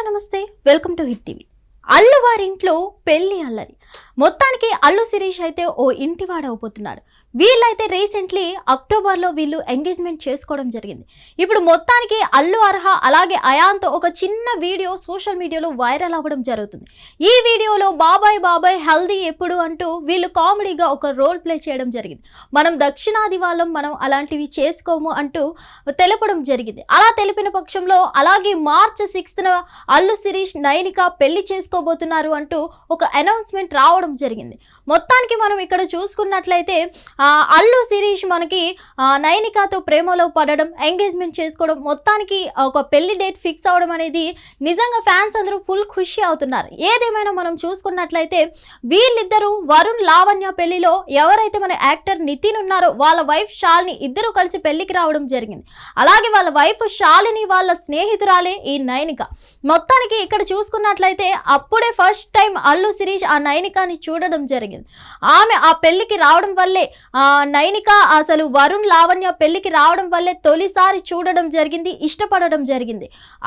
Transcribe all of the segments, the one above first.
Hello నమస్తే. Welcome to Hit TV. Allu వారింట్లో పెళ్ళి అల్లరి. మొత్తానికి అల్లు శిరీష్ అయితే ఓ ఇంటివాడవబోతున్నాడు. వీళ్ళైతే రీసెంట్లీ అక్టోబర్లో వీళ్ళు ఎంగేజ్మెంట్ చేసుకోవడం జరిగింది. ఇప్పుడు మొత్తానికి అల్లు అర్హ అలాగే అయాన్తో ఒక చిన్న వీడియో సోషల్ మీడియాలో వైరల్ అవ్వడం జరుగుతుంది. ఈ వీడియోలో బాబాయ్ బాబాయ్ హెల్దీ ఎప్పుడు అంటూ వీళ్ళు కామెడీగా ఒక రోల్ ప్లే చేయడం జరిగింది. మనం దక్షిణాది వాళ్ళం మనం అలాంటివి చేసుకోము అంటూ తెలపడం జరిగింది. అలా తెలిపిన పక్షంలో అలాగే మార్చ్ సిక్స్త్న అల్లు శిరీష్ నయనిక పెళ్ళి చేసుకోబోతున్నారు అంటూ ఒక అనౌన్స్మెంట్ రావడం జరిగింది. మొత్తానికి మనం ఇక్కడ చూసుకున్నట్లయితే అల్లు శిరీష్ మనకి నయనికాతో ప్రేమలో పడడం ఎంగేజ్మెంట్ చేసుకోవడం మొత్తానికి ఒక పెళ్ళి డేట్ ఫిక్స్ అవడం అనేది నిజంగా ఫ్యాన్స్ అందరూ ఫుల్ ఖుషి అవుతున్నారు. ఏదేమైనా మనం చూసుకున్నట్లయితే వీళ్ళిద్దరూ వరుణ్ లావణ్య పెళ్ళిలో ఎవరైతే మన యాక్టర్ నితిన్ ఉన్నారో వాళ్ళ వైఫ్ షాల్ని ఇద్దరు కలిసి పెళ్ళికి రావడం జరిగింది. అలాగే వాళ్ళ వైఫ్ షాలిని వాళ్ళ స్నేహితురాలే ఈ నైనిక. మొత్తానికి ఇక్కడ చూసుకున్నట్లయితే అప్పుడే ఫస్ట్ టైం అల్లు శిరీష్ ఆ నైనికాని చూడడం జరిగింది. ఆమె ఆ పెళ్ళికి రావడం వల్లే నైనిక అసలు వరుణ్ లావణ్య పెళ్ళికి రావడం వల్లే తొలిసారి చూడడం జరిగింది ఇష్టపడడం జరిగింది.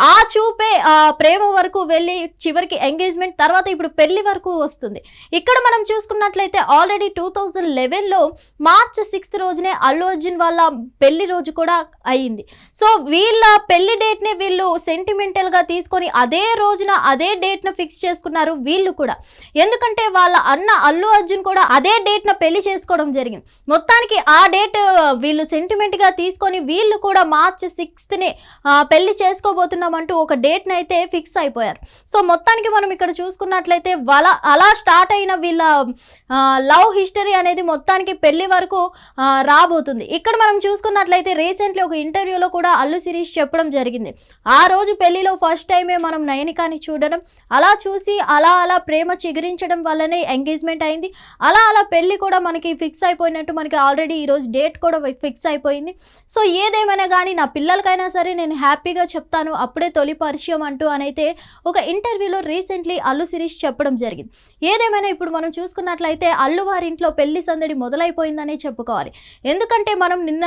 ఆ చూపే ప్రేమ వరకు వెళ్ళి చివరికి ఎంగేజ్మెంట్ తర్వాత ఇప్పుడు పెళ్ళి వరకు వస్తుంది. ఇక్కడ మనం చూసుకున్నట్లయితే ఆల్రెడీ టూ థౌజండ్ లెవెన్లో మార్చ్ సిక్స్త్ రోజునే అల్లు అర్జున్ వాళ్ళ పెళ్ళి రోజు కూడా అయ్యింది సో వీళ్ళ పెళ్ళి డేట్ని వీళ్ళు సెంటిమెంటల్గా తీసుకొని అదే రోజున అదే డేట్ను ఫిక్స్ చేసుకున్నారు వీళ్ళు కూడా. ఎందుకంటే వాళ్ళ అన్న అల్లు అర్జున్ కూడా అదే డేట్న పెళ్ళి చేసుకోవడం జరిగింది. మొత్తానికి ఆ డేట్ వీళ్ళు సెంటిమెంట్గా తీసుకొని వీళ్ళు కూడా మార్చ్ సిక్స్త్ని పెళ్ళి చేసుకోబోతున్నామంటూ ఒక డేట్ని అయితే ఫిక్స్ అయిపోయారు. సో మొత్తానికి మనం ఇక్కడ చూసుకున్నట్లయితే వాళ్ళ అలా స్టార్ట్ అయిన వీళ్ళ లవ్ హిస్టరీ అనేది మొత్తానికి పెళ్ళి వరకు రాబోతుంది. ఇక్కడ మనం చూసుకున్నట్లయితే రీసెంట్లీ ఒక ఇంటర్వ్యూలో కూడా అల్లు శిరీష్ చెప్పడం జరిగింది. ఆ రోజు పెళ్ళిలో ఫస్ట్ టైమే మనం నయనికాని చూడడం అలా చూసి అలా అలా ప్రేమ చిగురించడం వల్లనే ఎంగేజ్మెంట్ అయింది. అలా అలా పెళ్ళి కూడా మనకి ఫిక్స్ అయిపోయిన అన్నట్టు మనకి ఆల్రెడీ ఈరోజు డేట్ కూడా ఫిక్స్ అయిపోయింది. సో ఏదేమైనా కానీ నా పిల్లలకైనా సరే నేను హ్యాపీగా చెప్తాను. అప్పుడే తొలి పరిచయం అంటూ అనైతే ఒక ఇంటర్వ్యూలో రీసెంట్లీ అల్లు శిరీష్ చెప్పడం జరిగింది. ఏదేమైనా ఇప్పుడు మనం చూసుకున్నట్లయితే అల్లు వారింట్లో పెళ్ళి సందడి మొదలైపోయిందనే చెప్పుకోవాలి. ఎందుకంటే మనం నిన్న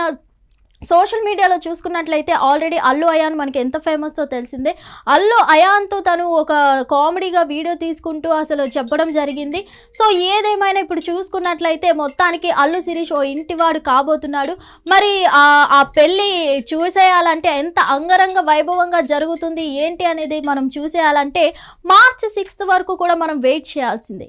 సోషల్ మీడియాలో చూసుకున్నట్లయితే ఆల్రెడీ అల్లు అయాన్ మనకి ఎంత ఫేమస్తో తెలిసిందే. అల్లు అయాన్తో తను ఒక కామెడీగా వీడియో తీసుకుంటూ అసలు చెప్పడం జరిగింది. సో ఏదేమైనా ఇప్పుడు చూసుకున్నట్లయితే మొత్తానికి అల్లు శిరీష్ ఓ ఇంటివాడు కాబోతున్నాడు. మరి ఆ ఆ పెళ్ళి చూసేయాలంటే ఎంత అంగరంగ వైభవంగా జరుగుతుంది ఏంటి అనేది మనం చూసేయాలంటే మార్చ్ సిక్స్త్ వరకు కూడా మనం వెయిట్ చేయాల్సిందే.